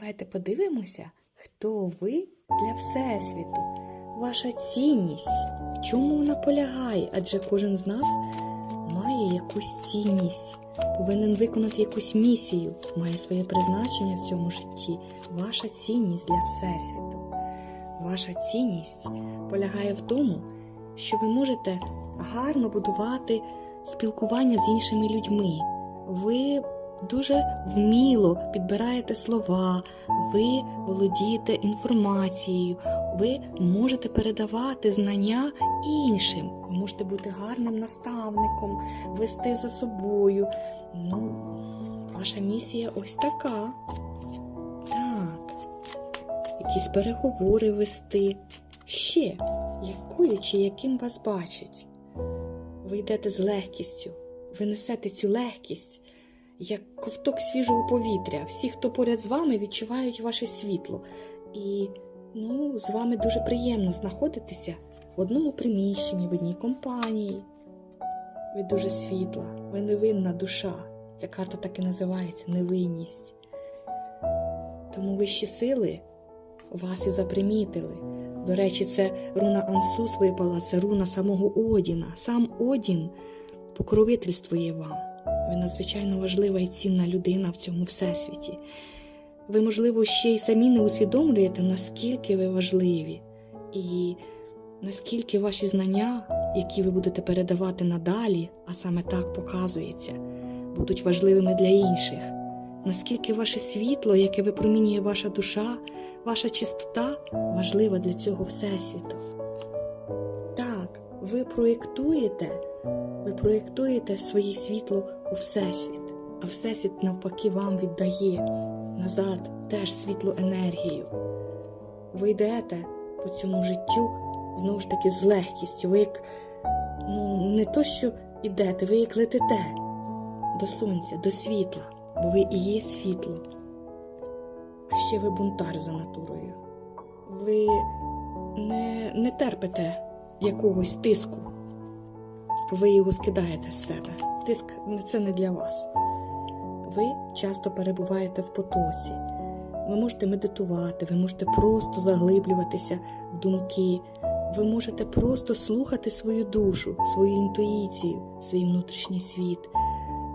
Давайте подивимося, хто ви для Всесвіту, ваша цінність, в чому вона полягає, адже кожен з нас має якусь цінність, повинен виконати якусь місію, має своє призначення в цьому житті. Ваша цінність для Всесвіту. Ваша цінність полягає в тому, що ви можете гарно будувати спілкування з іншими людьми. Ви дуже вміло підбираєте слова, ви володієте інформацією, ви можете передавати знання іншим. Ви можете бути гарним наставником, вести за собою. Ну, ваша місія ось така. Так. Якісь переговори вести. Ще, якою чи яким вас бачать. Ви йдете з легкістю, ви несете цю легкість, як ковток свіжого повітря. Всі, хто поряд з вами, відчувають ваше світло. І ну, з вами дуже приємно знаходитися в одному приміщенні, в одній компанії. Ви дуже світла, ви невинна душа. Ця карта так і називається невинність. Тому вищі сили вас і запримітили. До речі, це руна Ансус випала, це руна самого Одіна. Сам Одін покровительствує вам. Ви надзвичайно важлива і цінна людина в цьому всесвіті. Ви, можливо, ще й самі не усвідомлюєте, наскільки ви важливі, і наскільки ваші знання, які ви будете передавати надалі, а саме так показується, будуть важливими для інших. Наскільки ваше світло, яке випромінює ваша душа, ваша чистота важлива для цього всесвіту. Ви проєктуєте, ви проєктуєте своє світло у всесвіт, а всесвіт навпаки вам віддає назад теж світло енергію. Ви йдете по цьому життю знову ж таки з легкістю. Ви як ну, не то, що йдете, ви як летите до сонця, до світла, бо ви і є світло. А ще ви бунтар за натурою. Ви не, не терпите якогось тиску. Ви його скидаєте з себе. Тиск це не для вас. Ви часто перебуваєте в потоці. Ви можете медитувати, ви можете просто заглиблюватися в думки. Ви можете просто слухати свою душу, свою інтуїцію, свій внутрішній світ,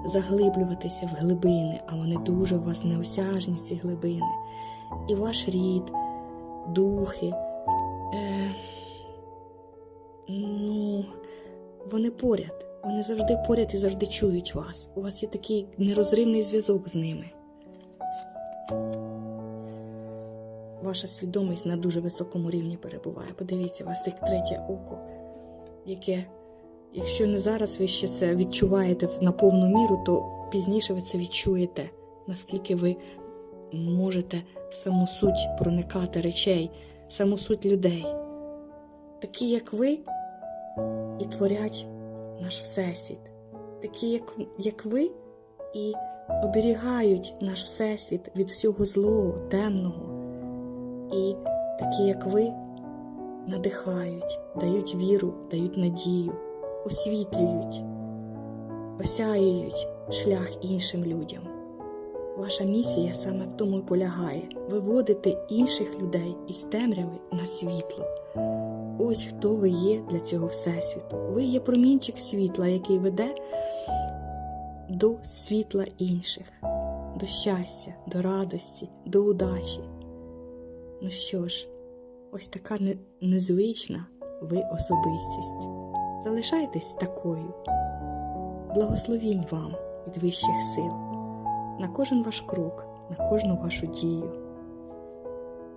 заглиблюватися в глибини, а вони дуже у вас неосяжні, ці глибини. І ваш рід, духи, вони поряд. Вони завжди поряд і завжди чують вас. У вас є такий нерозривний зв'язок з ними. Ваша свідомість на дуже високому рівні перебуває. Подивіться, у вас як третє око, яке, якщо не зараз ви ще це відчуваєте на повну міру, то пізніше ви це відчуєте, наскільки ви можете в саму суть проникати речей, саму суть людей. Такі, як ви, творять наш Всесвіт, такі, як, як ви, і оберігають наш Всесвіт від всього злого, темного. І такі, як ви, надихають, дають віру, дають надію, освітлюють, осяюють шлях іншим людям. Ваша місія саме в тому і полягає виводити інших людей із темряви на світло. Ось хто ви є для цього всесвіту. Ви є промінчик світла, який веде до світла інших, до щастя, до радості, до удачі. Ну що ж, ось така незвична ви особистість. Залишайтесь такою. Благословінь вам від вищих сил на кожен ваш крок, на кожну вашу дію.